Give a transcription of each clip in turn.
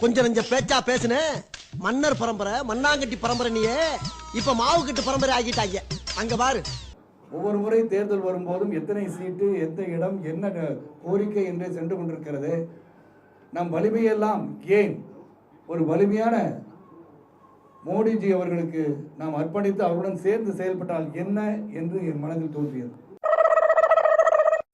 கொஞ்சம் நஞ்ச பேச்சா பேசுன. மன்னர் பரம்பரை மண்ணாங்கட்டி பரம்பரை நீயே. இப்ப மாவு கட்டு பரம்பரை ஆகிட்டாங்க. அங்க பாரு. ஒவ்வொரு முறை தேர்தல் வரும்போதும் எத்தனை சீட்டு எந்த இடம் என்ன கோரிக்கை என்று சென்று கொண்டிருக்கிறது. நம் வலிமையெல்லாம் ஏன்? ஒரு வலிமையான மோடிஜி அவர்களுக்கு நாம் அர்ப்பணித்து அவருடன் சேர்ந்து செயல்பட்டால் என்ன என்று என் மனதில் தோன்றியது.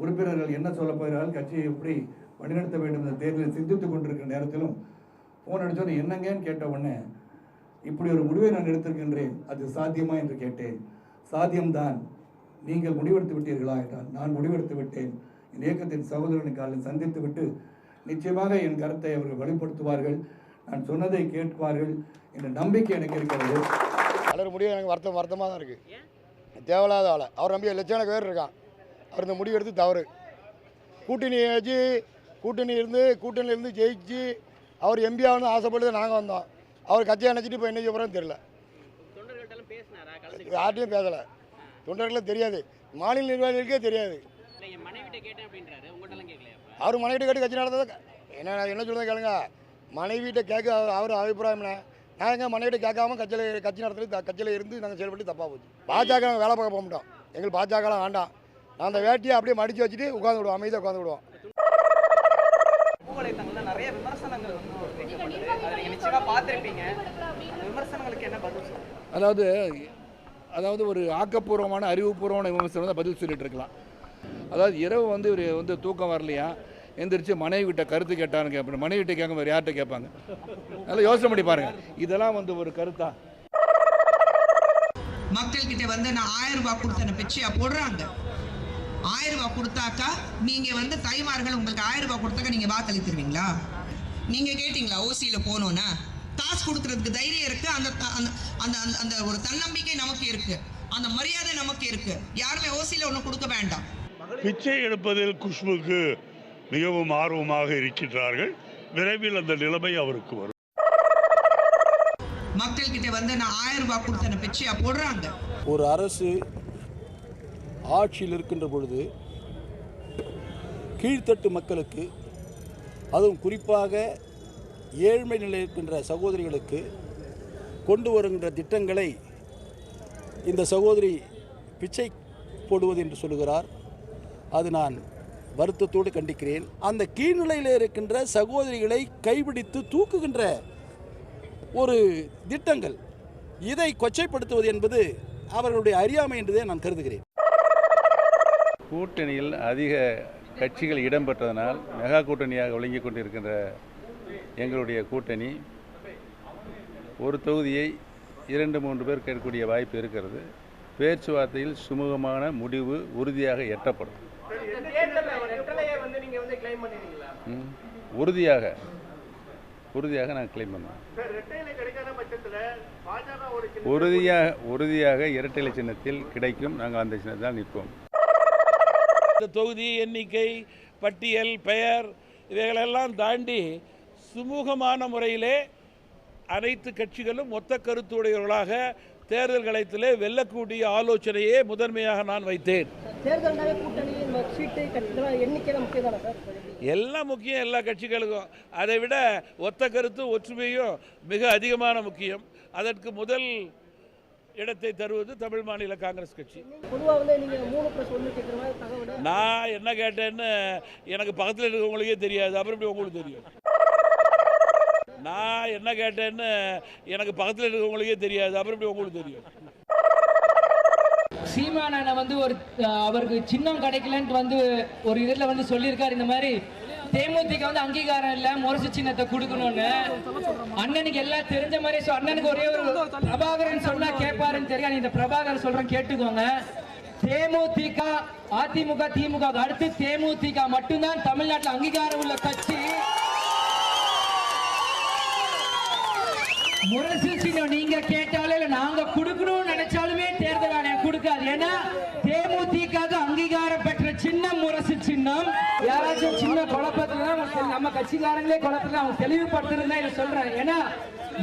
உறுப்பினர்கள் என்ன சொல்ல போகிறார்கள் கட்சியை எப்படி வழிநடத்த வேண்டும் என்ற தேர்தலில் சிந்தித்து கொண்டிருக்கிற நேரத்திலும் ஃபோன் அடிச்சோன்னு என்னங்கன்னு கேட்ட உடனே இப்படி ஒரு முடிவை நான் எடுத்திருக்கின்றேன் அது சாத்தியமா? என்று கேட்டேன். சாத்தியம்தான். நீங்கள் முடிவெடுத்து விட்டீர்களா? என்றால் நான் முடிவெடுத்து விட்டேன். என் இயக்கத்தின் சகோதரனை காலில் சந்தித்து விட்டு நிச்சயமாக என் கருத்தை அவர்கள் வெளிப்படுத்துவார்கள். நான் சொன்னதை கேட்பார்கள் என்ற நம்பிக்கை எனக்கு இருக்கிறது. பலர் முடிவு எனக்கு வருத்தம் வருத்தமாக தான் இருக்குது தேவையில்லாத ஆளை அவர் நம்பி லட்சக்கணக்கு பேர் இருக்கான் அவர் இந்த முடிவு எடுத்து தவறு. கூட்டணி வச்சு கூட்டணி இருந்து கூட்டணியில இருந்து ஜெயிச்சு அவர் எம்பி ஆகணும்னு ஆசைப்பட்டு நாங்கள் வந்தோம். அவர் கட்சியை நினச்சிட்டு இப்போ என்ன செய்ய தெரியல. யார்ட்டையும் பேசலை. தொண்டர்களுக்கு தெரியாது. மாநில நிர்வாகிகளுக்கே தெரியாது. அவர் மனைவிட்ட கேட்டு கட்சி நடந்தது என்ன என்ன சொல்லுறது கேளுங்க. மனைவிட்ட கேட்க அவர் அபிப்பிராயம் என்ன? நான் எங்கள் மனைவிட்ட கேட்காம கட்சியில் கட்சி நடத்துறது கட்சியில் இருந்து நாங்கள் செயல்பட்டு தப்பாக போச்சு. பாஜக வேலை பார்க்க போக மாட்டோம். எங்களுக்கு பாஜகலாம் வேண்டாம். அந்த வேட்டியை அப்படியே மடித்து வச்சுட்டு உட்காந்து விடுவோம் அமைதியாக உட்காந்து விடுவோம் அதாவது அதாவது ஒரு ஆக்கப்பூர்வமான அறிவுபூர்வமான விமர்சனம் தான் பதில் சொல்லிட்டு இருக்கலாம். அதாவது இரவு வந்து இவர் வந்து தூக்கம் வரலையா? எந்திரிச்சு மனைவி கிட்ட கருத்து கேட்டான்னு கேட்பாங்க. மனைவி கிட்ட கேட்க வேறு யார்கிட்ட கேட்பாங்க? நல்லா யோசனை பண்ணி பாருங்க. இதெல்லாம் வந்து ஒரு கருத்தா? மக்கள்கிட்ட வந்து நான் ஆயிரம் ரூபாய் கொடுத்தன பிச்சையா போடுறாங்க. ஆயிரம் ரூபாய் கொடுத்தாக்கா நீங்க வந்து தாய்மார்கள் உங்களுக்கு ஆயிரம் ரூபாய் கொடுத்தாக்கா நீங்க வாக்களித்துருவீங்களா? நீங்க கேட்டீங்களா ஓசியில போனோன்னா? காசு கொடுக்கறதுக்கு தைரியம் இருக்கு அந்த த- அந்த அந்த அந்த- அந்த ஒரு தன்னம்பிக்கை நமக்கு இருக்கு அந்த மரியாதை நமக்கு இருக்கு. யாருமே ஓசியில ஒன்றும் கொடுக்க வேண்டாம். பிச்சை எடுப்பதில் குஷ்புக்கு மிகவும் ஆர்வமாக இருக்கின்றார்கள். விரைவில் அந்த நிலைமை அவருக்கு வரும். மக்கள்கிட்ட வந்து நான் ஆயிரம் ரூபாய் கொடுத்தன பிச்சையா போடுறாங்க. ஒரு அரசு ஆட்சியில் இருக்கின்ற பொழுது கீழ்த்தட்டு மக்களுக்கு அதுவும் குறிப்பாக ஏழ்மை நிலையில் இருக்கின்ற சகோதரிகளுக்கு கொண்டு வருகின்ற திட்டங்களை இந்த சகோதரி பிச்சை போடுவது என்று சொல்லுகிறார். அது நான் வருத்தத்தோடு கண்டிக்கிறேன். அந்த கீழ்நிலையில் இருக்கின்ற சகோதரிகளை கைபிடித்து தூக்குகின்ற ஒரு திட்டங்கள் இதை கொச்சைப்படுத்துவது என்பது அவர்களுடைய அறியாமை என்றுதான் நான் கருதுகிறேன். கூட்டணியில் அதிக கட்சிகள் இடம்பெற்றதனால் மெகா கூட்டணியாக விளங்கி கொண்டிருக்கின்ற எங்களுடைய கூட்டணி ஒரு தொகுதியை இரண்டு மூன்று பேர் கேட்கக்கூடிய வாய்ப்பு இருக்கிறது. பேச்சுவார்த்தையில் சுமூகமான முடிவு உறுதியாக எட்டப்படும். உறுதியாக உறுதியாக நான் கிளைம் பண்ணுவேன். உறுதியாக உறுதியாக இரட்டை சின்னத்தில் கிடைக்கும். நாங்கள் அந்த சின்னத்தில் நிற்போம். தொகுதி எண்ணிக்கை பட்டியல் பெயர் இவைகளெல்லாம் தாண்டி சுமூகமான முறையிலே அனைத்து கட்சிகளும் ஒத்த கருத்துடையவர்களாக தேர்தல் களத்திலே வெல்லக்கூடிய ஆலோசனையே முதன்மையாக நான் வைத்தேன். எல்லாம் முக்கியம் எல்லா கட்சிகளுக்கும். அதை விட ஒத்த கருத்தும் ஒற்றுமையும் மிக அதிகமான முக்கியம். அதற்கு முதல் இடத்தை தருவது தமிழ் மாநில காங்கிரஸ் கட்சி. பொதுவாக வந்து நீங்க மூணு ப்ளஸ் ஒன்று கேட்குற மாதிரி தகவல் நான் என்ன கேட்டேன்னு எனக்கு பக்கத்தில் இருக்கிறவங்களுக்கே தெரியாது. அப்புறம் எப்படி உங்களுக்கு தெரியும்? நான் என்ன கேட்டேன்னு எனக்கு பக்கத்தில் இருக்கிறவங்களுக்கே தெரியாது. அப்புறம் எப்படி உங்களுக்கு தெரியும்? சீமானனை வந்து ஒரு அவருக்கு சின்னம் கிடைக்கலன்ட்டு வந்து ஒரு இதில் வந்து சொல்லியிருக்காரு. இந்த மாதிரி தேமுதிக வந்து அங்கீகாரம் இல்லை முரசு சின்னத்தை கொடுக்கணும்னு. அண்ணனுக்கு எல்லாம் தெரிஞ்ச மாதிரி அண்ணனுக்கு ஒரே ஒரு பிரபாகரன் சொன்னா கேட்பாருன்னு தெரியும். இந்த பிரபாகரன் சொல்றேன் கேட்டுக்கோங்க. தேமுதிக அதிமுக திமுக அடுத்து தேமுதிக மட்டும்தான் தமிழ்நாட்டில் அங்கீகாரம் உள்ள கட்சி. முரசு சின்னம் நீங்க கேட்டாலே இல்ல நாங்க கொடுக்கணும்னு நினைச்சாலுமே தேர்தல் ஆணையம் கொடுக்காது. ஏன்னா தேமுதிக அங்கீகாரம் பெற்ற சின்னம் முரசு சின்னம். யாராச்சும் சின்ன குழப்பத்துல நம்ம கட்சிக்காரங்களே குழப்பத்துல அவங்க தெளிவுபடுத்துறது தான் இதை சொல்றேன். ஏன்னா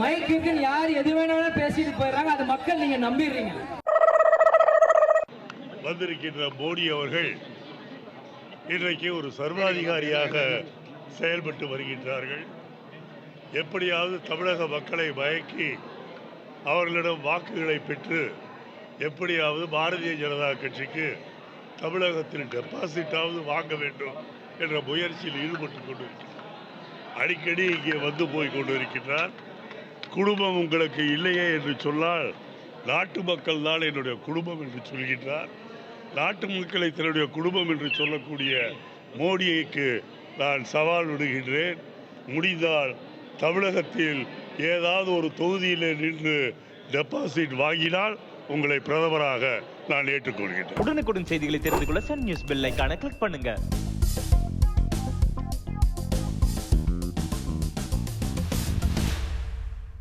மைக் இருக்குன்னு யார் எது வேணாலும் பேசிட்டு போயிடுறாங்க. அது மக்கள் நீங்க நம்பிடுறீங்க. வந்திருக்கின்ற மோடி அவர்கள் இன்றைக்கு ஒரு சர்வாதிகாரியாக செயல்பட்டு வருகின்றார்கள். எப்படியாவது தமிழக மக்களை மயக்கி அவர்களிடம் வாக்குகளை பெற்று எப்படியாவது பாரதிய ஜனதா கட்சிக்கு தமிழகத்தில் டெபாசிட்டாவது வாங்க வேண்டும் என்ற முயற்சியில் ஈடுபட்டு கொண்டிருக்கிறார். அடிக்கடி இங்கே வந்து போய் கொண்டிருக்கின்றார் குடும்பம் உங்களுக்கு இல்லையே என்று சொன்னால் நாட்டு மக்கள் தான் என்னுடைய குடும்பம் என்று சொல்கின்றார். நாட்டு மக்களை தன்னுடைய குடும்பம் என்று சொல்லக்கூடிய மோடிக்கு நான் சவால் விடுகின்றேன். முடிந்தால் தமிழகத்தில் ஏதாவது ஒரு தொகுதியில் நின்று டெபாசிட் வாங்கினால் உங்களை பிரதமராக நான் ஏற்றுக்கொள்கிறேன். உடனுக்குடன் செய்திகளை தெரிந்து கொள்ள சன் நியூஸ் பெல் ஐகானை கிளிக் பண்ணுங்க.